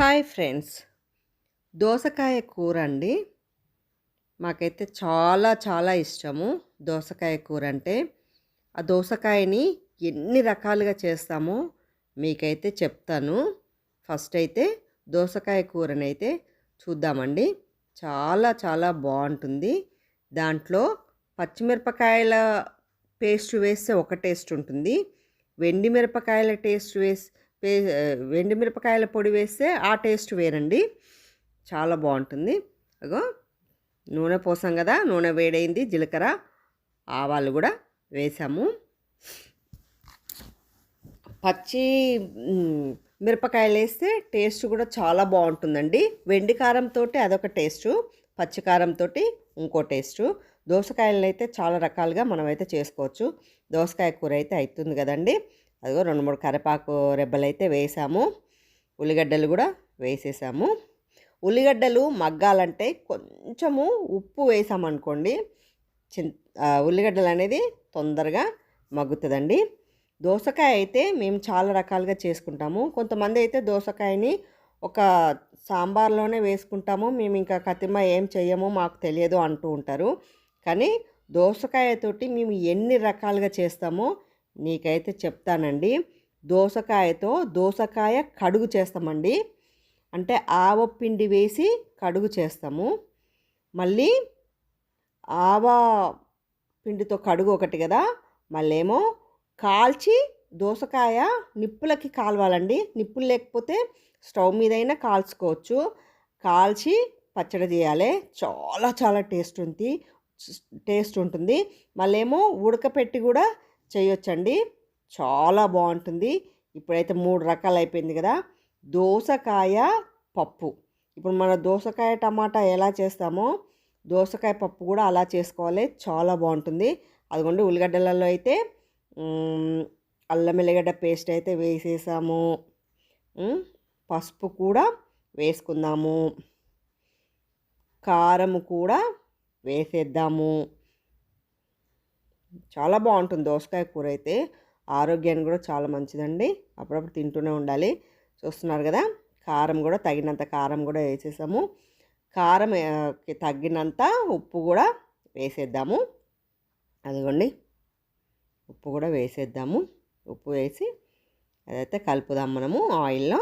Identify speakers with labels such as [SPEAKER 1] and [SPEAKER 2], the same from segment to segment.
[SPEAKER 1] Hi friends. దోసకాయ కూర అండి మాకైతే చాలా చాలా ఇష్టము దోసకాయ కూర అంటే ఆ దోసకాయని ఎన్ని రకాలుగా చేస్తామో మీకైతే చెప్తాను. ఫస్ట్ అయితే దోసకాయ కూరనైతే చూద్దామండి. చాలా చాలా బాగుంటుంది. దాంట్లో పచ్చిమిరపకాయల పేస్ట్ వేస్తే ఒక టేస్ట్ ఉంటుంది. వెండి మిరపకాయల టేస్ట్ వేసి పే వెండి మిరపకాయల పొడి వేస్తే ఆ టేస్ట్ వేరండి. చాలా బాగుంటుంది. అగో నూనె పోసాం కదా నూనె వేడైంది జీలకర్ర ఆవాలు కూడా వేసాము. పచ్చి మిరపకాయలు వేస్తే టేస్ట్ కూడా చాలా బాగుంటుందండి. వెండి కారంతో అదొక టేస్టు పచ్చికారంతో ఇంకో టేస్టు. దోసకాయలను అయితే చాలా రకాలుగా మనమైతే చేసుకోవచ్చు. దోసకాయ కూర అయితే అవుతుంది కదండి. అదిగో రెండు మూడు కరివేపాకు రెబ్బలు అయితే వేసాము. ఉల్లిగడ్డలు కూడా వేసేసాము. ఉల్లిగడ్డలు మగ్గాలంటే కొంచెము ఉప్పు వేసామనుకోండి చిన్ ఉల్లిగడ్డలు అనేది తొందరగా మగ్గుతుందండి. దోసకాయ అయితే మేము చాలా రకాలుగా చేసుకుంటాము. కొంతమంది అయితే దోసకాయని ఒక సాంబార్లోనే వేసుకుంటాము. మేము ఇంకా కతిమ ఏం చెయ్యము మాకు తెలియదు అంటూ ఉంటారు. కానీ దోసకాయతోటి మేము ఎన్ని రకాలుగా చేస్తామో నీకైతే చెప్తానండి. దోసకాయతో దోసకాయ కడుగు చేస్తామండి. అంటే ఆవ పిండి వేసి కడుగు చేస్తాము. మళ్ళీ ఆవ పిండితో కడుగు ఒకటి కదా. మళ్ళేమో కాల్చి దోసకాయ నిప్పులకి కాలవాలండి. నిప్పులు లేకపోతే స్టవ్ మీదైనా కాల్చుకోవచ్చు. కాల్చి పచ్చడి చేయాలి. చాలా చాలా టేస్ట్ ఉంది టేస్ట్ ఉంటుంది. మళ్ళేమో ఉడకపెట్టి కూడా చేయొచ్చండి. చాలా బాగుంటుంది ఇప్పుడైతే మూడు రకాలు అయిపోయింది కదా దోసకాయ పప్పు. ఇప్పుడు మన దోసకాయ టమాటా ఎలా చేస్తామో దోసకాయ పప్పు కూడా అలా చేసుకోవాలి. చాలా బాగుంటుంది అదిగోండి ఉల్లిగడ్డలలో అయితే అల్లం ఎల్లిగడ్డ పేస్ట్ అయితే వేసేసాము. పసుపు కూడా వేసుకుందాము. కారం కూడా వేసేద్దాము. చాలా బాగుంటుంది దోసకాయ కూర అయితే ఆరోగ్యానికి కూడా చాలా మంచిదండి. అప్పుడప్పుడు తింటూనే ఉండాలి. చూస్తున్నారు కదా కారం కూడా తగినంత కారం కూడా వేసేసాము. కారం తగ్గినంత ఉప్పు కూడా వేసేద్దాము. అదిగోండి. ఉప్పు కూడా వేసేద్దాము. ఉప్పు వేసి అదైతే కలుపుదాం మనము ఆయిల్లో.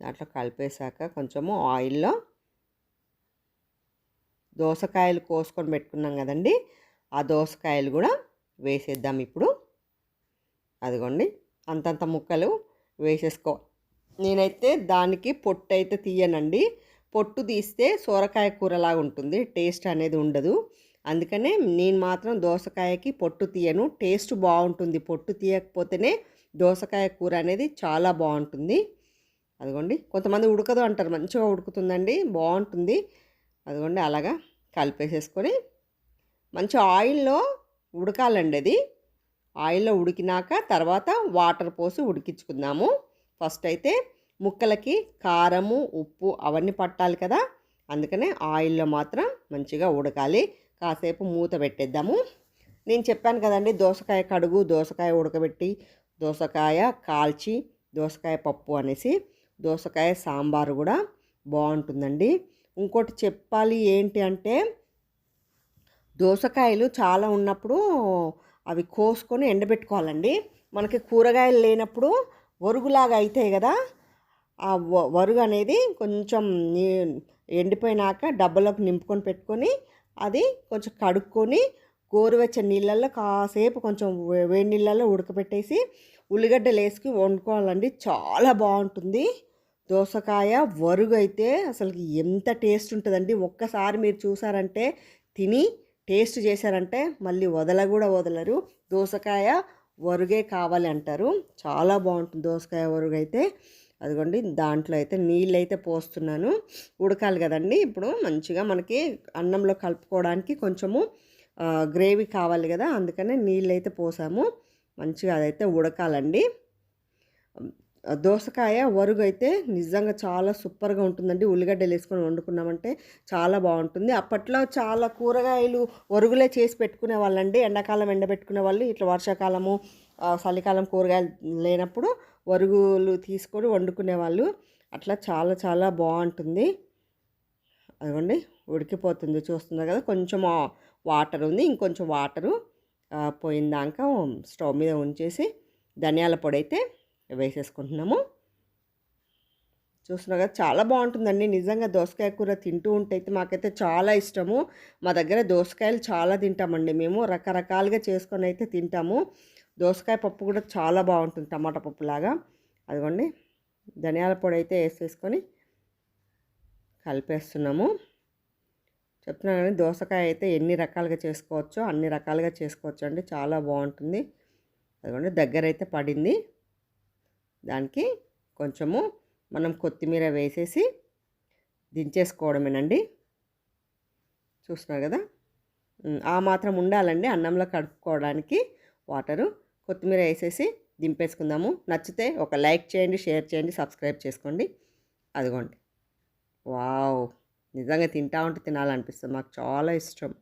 [SPEAKER 1] దాంట్లో కలిపేశాక కొంచెము ఆయిల్లో దోసకాయలు కోసుకొని పెట్టుకున్నాం కదండి. ఆ దోసకాయలు కూడా వేసేద్దాం ఇప్పుడు. అదిగోండి అంతంత ముక్కలు వేసేసుకో. నేనైతే దానికి పొట్టు అయితే తీయనండి. పొట్టు తీస్తే సోరకాయ కూరలాగా ఉంటుంది టేస్ట్ అనేది ఉండదు. అందుకనే నేను మాత్రం దోసకాయకి పొట్టు తీయను. టేస్ట్ బాగుంటుంది పొట్టు తీయకపోతేనే దోసకాయ కూర అనేది చాలా బాగుంటుంది. అదిగోండి కొంతమంది ఉడకదు అంటారు మంచిగా ఉడుకుతుందండి బాగుంటుంది. అదిగోండి అలాగా కలిపేసేసుకొని మంచి ఆయిల్లో ఉడకాలండి అది. ఆయిల్లో ఉడికినాక తర్వాత వాటర్ పోసి ఉడికించుకుందాము. ఫస్ట్ అయితే ముక్కలకి కారము ఉప్పు అవన్నీ పట్టాలి కదా అందుకనే ఆయిల్లో మాత్రం మంచిగా ఉడకాలి. కాసేపు మూత పెట్టేద్దాము. నేను చెప్పాను కదండి దోసకాయ కడుగు దోసకాయ ఉడకబెట్టి దోసకాయ కాల్చి దోసకాయ పప్పు అనేసి దోసకాయ సాంబారు కూడా బాగుంటుందండి. ఇంకోటి చెప్పాలి ఏంటి అంటే దోసకాయలు చాలా ఉన్నప్పుడు అవి కోసుకొని ఎండబెట్టుకోవాలండి. మనకి కూరగాయలు లేనప్పుడు వరుగులాగా అవుతాయి కదా ఆ వరుగు అనేది కొంచెం ఎండిపోయినాక డబ్బలోకి నింపుకొని పెట్టుకొని అది కొంచెం కడుక్కొని గోరువెచ్చని నీళ్ళల్లో కాసేపు కొంచెం వే- వేడి నీళ్ళల్లో ఉడకబెట్టేసి ఉల్లిగడ్డలు వేసుకుని వండుకోవాలండి. చాలా బాగుంటుంది. దోసకాయ వరుగైతే అయితే ఎంత టేస్ట్ ఉంటుందండి. ఒక్కసారి మీరు చూసారంటే తిని టేస్ట్ చేశారంటే మళ్ళీ వదల కూడా వదలరు. దోసకాయ వరుగే కావాలి అంటారు. చాలా బాగుంటుంది దోసకాయ వరుగు అయితే అదిగోండి దాంట్లో అయితే నీళ్ళు అయితే పోస్తున్నాను. ఉడకాలి కదండి. ఇప్పుడు మంచిగా మనకి అన్నంలో కలుపుకోవడానికి కొంచెము గ్రేవీ కావాలి కదా. అందుకనే నీళ్ళు అయితే పోసాము. మంచిగా అదైతే ఉడకాలండి. దోసకాయ వరుగు అయితే నిజంగా చాలా సూపర్గా ఉంటుందండి. ఉల్లిగడ్డలు వేసుకొని వండుకున్నామంటే చాలా బాగుంటుంది. అప్పట్లో చాలా కూరగాయలు వరుగులే చేసి పెట్టుకునే వాళ్ళండి. ఎండాకాలం ఎండబెట్టుకునే వాళ్ళు. ఇట్లా వర్షాకాలము చలికాలం కూరగాయలు లేనప్పుడు వరుగులు తీసుకొని వండుకునేవాళ్ళు అట్లా చాలా చాలా బాగుంటుంది. అదిగోండి ఉడికిపోతుంది చూస్తున్నారు కదా. కొంచెం వాటర్ ఉంది. ఇంకొంచెం వాటరు పోయిందాక స్టవ్ మీద ఉంచేసి ధనియాల పొడి అయితే వేసేసుకుంటున్నాము. చూస్తున్నా కదా చాలా బాగుంటుందండి. నిజంగా దోసకాయ కూర తింటూ ఉంటే అయితే మాకైతే చాలా ఇష్టము. మా దగ్గర దోసకాయలు చాలా తింటామండి మేము. రకరకాలుగా చేసుకొని అయితే తింటాము. దోసకాయ పప్పు కూడా చాలా బాగుంటుంది టమాటా పప్పు లాగా. అదిగోండి ధనియాల పొడి అయితే వేసేసుకొని కలిపేస్తున్నాము. చెప్తున్నాను కానీ దోసకాయ అయితే ఎన్ని రకాలుగా చేసుకోవచ్చో అన్ని రకాలుగా చేసుకోవచ్చు అండి చాలా బాగుంటుంది. అదిగోండి దగ్గర అయితే పడింది. దానికి కొంచెము మనం కొత్తిమీర వేసేసి దించేసుకోవడమేనండి. చూస్తున్నారు కదా? ఆ మాత్రం ఉండాలండి. అన్నంలో కడుక్కోవడానికి వాటరు. కొత్తిమీర వేసేసి దింపేసుకుందాము. నచ్చితే ఒక లైక్ చేయండి షేర్ చేయండి సబ్స్క్రైబ్ చేసుకోండి. అదిగోండి. వావ్! నిజంగా తింటా ఉంటే తినాలనిపిస్తుంది. మాకు చాలా ఇష్టం.